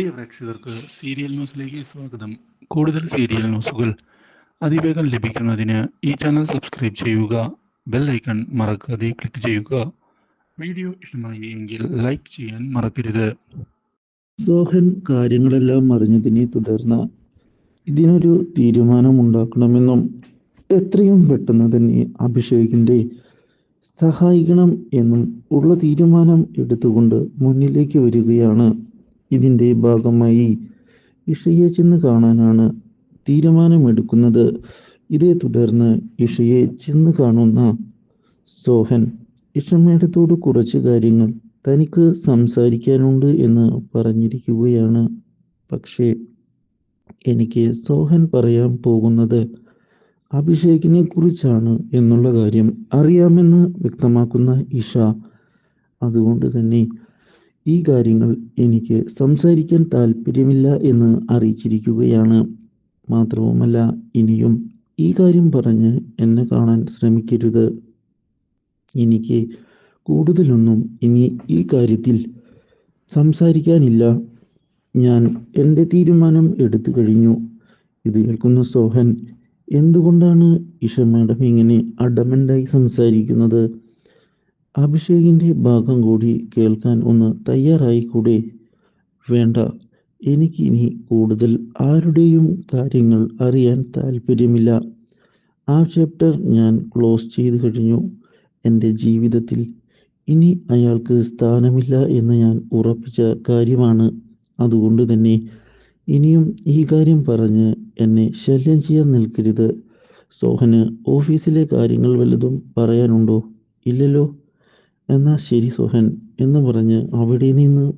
പ്രിയ പ്രേക്ഷകർക്ക് സീരിയൽ ന്യൂസിലേക്ക് സ്വാഗതം. കൂടുതൽ സീരിയൽ ന്യൂസുകൾ അതിവേഗം ലഭിക്കുന്നതിന് ഈ ചാനൽ സബ്സ്ക്രൈബ് ചെയ്യുക ബെൽ ഐക്കൺ മറക്കാതെ ക്ലിക്ക് ചെയ്യുക. വീഡിയോ ഇഷ്ടമായി എങ്കിൽ ലൈക്ക് ചെയ്യാൻ മറക്കരുത്. സോഹൻ കാര്യങ്ങളെല്ലാം അറിഞ്ഞതിനെ തുടർന്ന് ഇതിനൊരു തീരുമാനമുണ്ടാക്കണമെന്നും എത്രയും പെട്ടെന്ന് തന്നെ അഭിഷേകിന്റെ സഹായിക്കണം എന്നും ഉള്ള തീരുമാനം എടുത്തുകൊണ്ട് മുന്നിലേക്ക് വരികയാണ്. ഇതിന്റെ ഭാഗമായി ഇഷയെ ചെന്ന് കാണാനാണ് തീരുമാനമെടുക്കുന്നത്. ഇതേ തുടർന്ന് ഇഷയെ ചെന്ന് കാണുന്ന സോഹൻ ഇഷമേടത്തോട് കുറച്ച് കാര്യങ്ങൾ തനിക്ക് സംസാരിക്കാനുണ്ട് എന്ന് പറഞ്ഞിരിക്കുകയാണ്. പക്ഷേ എനിക്ക് സോഹൻ പറയാൻ പോകുന്നത് അഭിഷേകിനെ കുറിച്ചാണ് എന്നുള്ള കാര്യം അറിയാമെന്ന് വ്യക്തമാക്കുന്ന ഇഷ. അതുകൊണ്ട് തന്നെ ഈ കാര്യങ്ങൾ എനിക്ക് സംസാരിക്കാൻ താല്പര്യമില്ല എന്ന് അറിയിച്ചിരിക്കുകയാണ്. മാത്രവുമല്ല ഇനിയും ഈ കാര്യം പറഞ്ഞ് എന്നെ കാണാൻ ശ്രമിക്കരുത്. എനിക്ക് കൂടുതലൊന്നും ഇനി ഈ കാര്യത്തിൽ സംസാരിക്കാനില്ല. ഞാൻ എന്റെ തീരുമാനം എടുത്തു കഴിഞ്ഞു. ഇത് കേൾക്കുന്ന സോഹൻ എന്തുകൊണ്ടാണ് ഇഷ മാഡം ഇങ്ങനെ അഡമന്റായി സംസാരിക്കുന്നത്? അഭിഷേകിന്റെ ഭാഗം കൂടി കേൾക്കാൻ ഒന്ന് തയ്യാറായിക്കൂടെ? വേണ്ട. എനിക്കിനി കൂടുതൽ ആരുടെയും കാര്യങ്ങൾ അറിയാൻ താല്പര്യമില്ല ആ ചാപ്റ്റർ ഞാൻ ക്ലോസ് ചെയ്ത് കഴിഞ്ഞു. എന്റെ ജീവിതത്തിൽ ഇനി അയാൾക്ക് സ്ഥാനമില്ല എന്ന് ഞാൻ ഉറപ്പിച്ച കാര്യമാണ്. അതുകൊണ്ട് തന്നെ ഇനിയും ഈ കാര്യം പറഞ്ഞ് എന്നെ ശല്യം ചെയ്യാൻ നിൽക്കരുത്. സോഹന് ഓഫീസിലെ കാര്യങ്ങൾ വല്ലതും പറയാനുണ്ടോ? ഇല്ലല്ലോ. എന്നാൽ ശരി സോഹൻ എന്ന് പറഞ്ഞ് അവിടെ നിന്ന്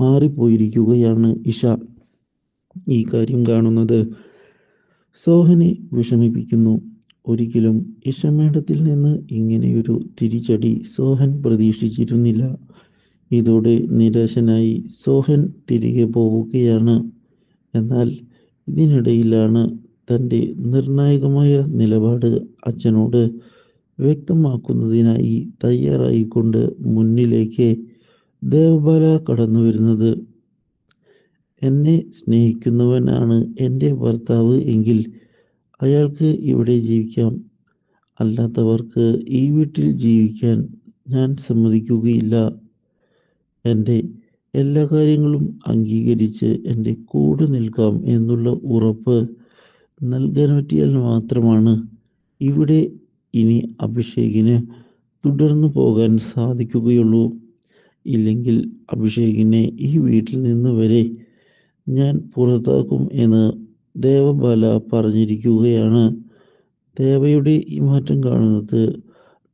മാറിപ്പോയിരിക്കുകയാണ് ഇഷ. ഈ കാര്യം കാണുന്നത് സോഹനെ വിഷമിപ്പിക്കുന്നു. ഒരിക്കലും ഇഷ മേഡത്തിൽ നിന്ന് ഇങ്ങനെയൊരു തിരിച്ചടി സോഹൻ പ്രതീക്ഷിച്ചിരുന്നില്ല. ഇതോടെ നിരാശനായി സോഹൻ തിരികെ പോവുകയാണ്. എന്നാൽ ഇതിനിടയിലാണ് തന്റെ നിർണായകമായ നിലപാട് അച്ഛനോട് വ്യക്തമാക്കുന്നതിനായി തയ്യാറായിക്കൊണ്ട് മുന്നിലേക്ക് ദേവബാല കടന്നു വരുന്നത്. എന്നെ സ്നേഹിക്കുന്നവനാണ് എന്റെ ഭർത്താവ് എങ്കിൽ അയാൾക്ക് ഇവിടെ ജീവിക്കാം. അല്ലാത്തവർക്ക് ഈ വീട്ടിൽ ജീവിക്കാൻ ഞാൻ സമ്മതിക്കുകയില്ല. എന്റെ എല്ലാ കാര്യങ്ങളും അംഗീകരിച്ച് എന്റെ കൂടെ നിൽക്കാം എന്നുള്ള ഉറപ്പ് നൽകാൻ പറ്റിയാൽ മാത്രമാണ് ഇവിടെ ഇനി അഭിഷേകിന് തുടർന്നു പോകാൻ സാധിക്കുകയുള്ളൂ. ഇല്ലെങ്കിൽ അഭിഷേകിനെ ഈ വീട്ടിൽ നിന്ന് വരെ ഞാൻ പുറത്താക്കും എന്ന് ദേവബാല പറഞ്ഞിരിക്കുകയാണ്. ദേവയുടെ ഈ മാറ്റം കാണുന്നത്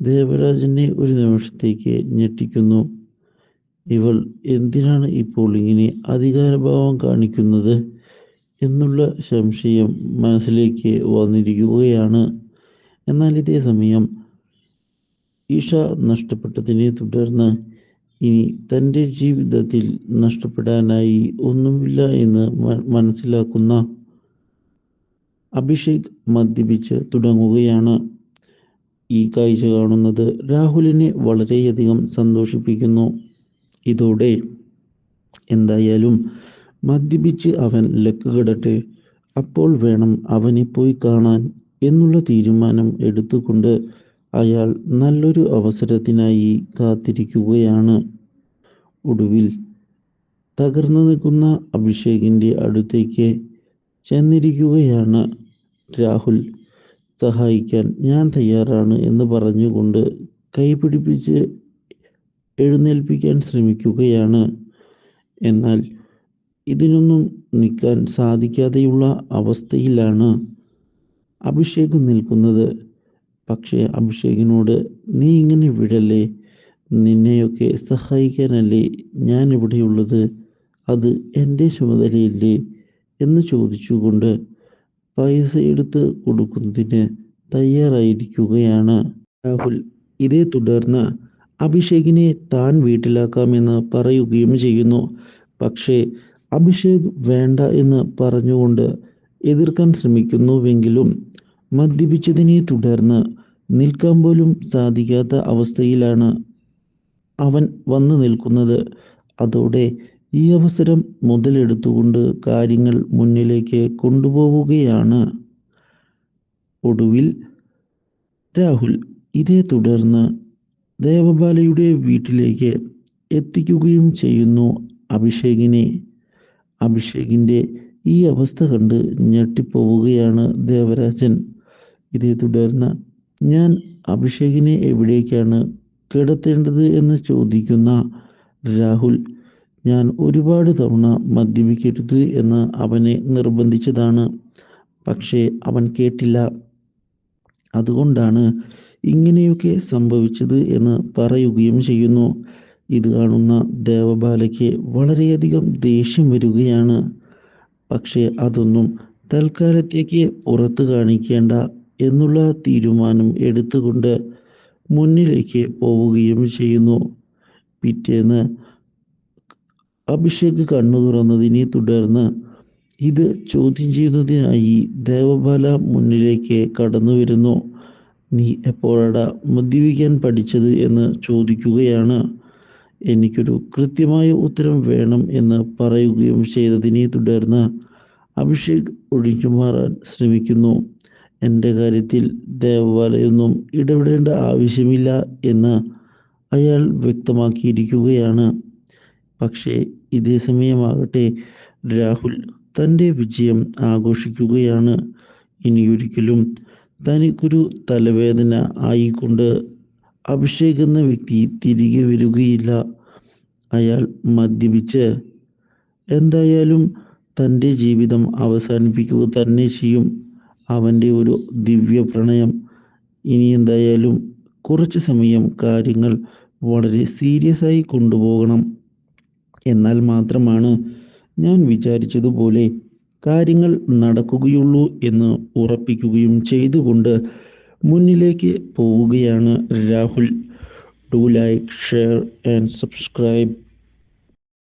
ദേവരാജനെ ഒരു നിമിഷത്തേക്ക് ഞെട്ടിക്കുന്നു. ഇവൾ എന്തിനാണ് ഇപ്പോൾ ഇങ്ങനെ അധികാരഭാവം കാണിക്കുന്നത് എന്നുള്ള സംശയം മനസ്സിലേക്ക് വന്നിരിക്കുകയാണ്. എന്നാൽ ഇതേ സമയം ഈഷ നഷ്ടപ്പെട്ടതിനെ തുടർന്ന് ഇനി തന്റെ ജീവിതത്തിൽ നഷ്ടപ്പെടാനായി ഒന്നുമില്ല എന്ന് മനസ്സിലാക്കുന്ന അഭിഷേക് മദ്യപിച്ച് തുടങ്ങുകയാണ്. ഈ കാഴ്ച കാണുന്നത് രാഹുലിനെ വളരെയധികം സന്തോഷിപ്പിക്കുന്നു. ഇതോടെ എന്തായാലും മദ്യപിച്ച് അവൻ ലക്ക് കിടട്ടെ അപ്പോൾ വേണം അവനെ പോയി കാണാൻ. എന്നുള്ള തീരുമാനം എടുത്തുകൊണ്ട് അയാൾ നല്ലൊരു അവസരത്തിനായി കാത്തിരിക്കുകയാണ്. ഒടുവിൽ തകർന്നു നിൽക്കുന്ന അഭിഷേകിന്റെ അടുത്തേക്ക് ചെന്നിരിക്കുകയാണ്. രാഹുൽ സഹായിക്കാൻ ഞാൻ തയ്യാറാണ് എന്ന് പറഞ്ഞുകൊണ്ട് കൈപിടിപ്പിച്ച് എഴുന്നേൽപ്പിക്കാൻ ശ്രമിക്കുകയാണ്. എന്നാൽ ഇതിനൊന്നും നിൽക്കാൻ സാധിക്കാതെയുള്ള അവസ്ഥയിലാണ് അഭിഷേക് നിൽക്കുന്നത്. പക്ഷേ അഭിഷേകിനോട് നീ ഇങ്ങനെ വിടല്ലേ? നിന്നെയൊക്കെ സഹായിക്കാനല്ലേ ഞാൻ ഇവിടെയുള്ളത് അത് എന്റെ ചുമതലയില്ലേ? എന്ന് ചോദിച്ചുകൊണ്ട് പൈസ എടുത്ത് കൊടുക്കുന്നതിന് തയ്യാറായിരിക്കുകയാണ് രാഹുൽ. ഇതേ തുടർന്ന് അഭിഷേകിനെ താൻ വീട്ടിലാക്കാമെന്ന് പറയുകയും ചെയ്യുന്നു. പക്ഷേ അഭിഷേക് വേണ്ട എന്ന് പറഞ്ഞുകൊണ്ട് എതിർക്കാൻ ശ്രമിക്കുന്നുവെങ്കിലും മദ്യപിച്ചതിനെ തുടർന്ന് നിൽക്കാൻ പോലും സാധിക്കാത്ത അവസ്ഥയിലാണ് അവൻ വന്നു നിൽക്കുന്നത്. അതോടെ ഈ അവസരം മുതലെടുത്തുകൊണ്ട് കാര്യങ്ങൾ മുന്നിലേക്ക് കൊണ്ടുപോവുകയാണ്. ഒടുവിൽ രാഹുൽ ഇതേ തുടർന്ന് ദേവബാലയുടെ വീട്ടിലേക്ക് എത്തിക്കുകയും ചെയ്യുന്നു അഭിഷേകിനെ. അഭിഷേകിന്റെ ഈ അവസ്ഥ കണ്ട് ഞെട്ടിപ്പോവുകയാണ് ദേവരാജൻ. ഇതേ തുടർന്ന് ഞാൻ അഭിഷേകിനെ എവിടേക്കാണ് കിടത്തേണ്ടത് എന്ന് ചോദിക്കുന്ന രാഹുൽ ഞാൻ ഒരുപാട് തവണ മദ്യപിക്കരുത് എന്ന് അവനെ നിർബന്ധിച്ചതാണ് പക്ഷേ അവൻ കേട്ടില്ല. അതുകൊണ്ടാണ് ഇങ്ങനെയൊക്കെ സംഭവിച്ചത് എന്ന് പറയുകയും ചെയ്യുന്നു. ഇത് കാണുന്ന ദേവബാലയ്ക്ക് വളരെയധികം ദേഷ്യം വരികയാണ്. പക്ഷേ അതൊന്നും തൽക്കാലത്തേക്ക് പുറത്ത് കാണിക്കേണ്ട എന്നുള്ള തീരുമാനം എടുത്തുകൊണ്ട് മുന്നിലേക്ക് പോവുകയും ചെയ്യുന്നു. പിറ്റേന്ന് അഭിഷേക് കണ്ണു തുറന്നതിനെ തുടർന്ന് ഇത് ചോദ്യം ചെയ്യുന്നതിനായി ദേവബാല മുന്നിലേക്ക് കടന്നു വരുന്നു. നീ എപ്പോഴാടാ മദ്യപിക്കാൻ പഠിച്ചത്? എന്ന് ചോദിക്കുകയാണ്. എനിക്കൊരു കൃത്യമായ ഉത്തരം വേണം എന്ന് പറയുകയും ചെയ്തതിനെ തുടർന്ന് അഭിഷേക് ഒഴിഞ്ഞു മാറാൻ ശ്രമിക്കുന്നു. എന്റെ കാര്യത്തിൽ ദേവബാലയൊന്നും ഇടപെടേണ്ട ആവശ്യമില്ല എന്ന് അയാൾ വ്യക്തമാക്കിയിരിക്കുകയാണ്. പക്ഷേ ഇതേ സമയമാകട്ടെ രാഹുൽ തന്റെ വിജയം ആഘോഷിക്കുകയാണ്. ഇനിയൊരിക്കലും തനിക്കൊരു തലവേദന ആയിക്കൊണ്ട് അഭിഷേക് എന്ന വ്യക്തി തിരികെ വരികയില്ല. അയാൾ മദ്യപിച്ച് എന്തായാലും തന്റെ ജീവിതം അവസാനിപ്പിക്കുക തന്നെ ചെയ്യും. അവന്റെ ഒരു ദിവ്യ പ്രണയം ഇനി എന്തായാലും കുറച്ച് സമയം കാര്യങ്ങൾ വളരെ സീരിയസ് ആയി കൊണ്ടുപോകണം. എന്നാൽ മാത്രമാണ് ഞാൻ വിചാരിച്ചതുപോലെ കാര്യങ്ങൾ നടക്കുകയുള്ളൂ എന്ന് ഉറപ്പിക്കുകയും ചെയ്തുകൊണ്ട് മുന്നിലേക്ക് പോവുകയാണ് Rahul. Do like share and subscribe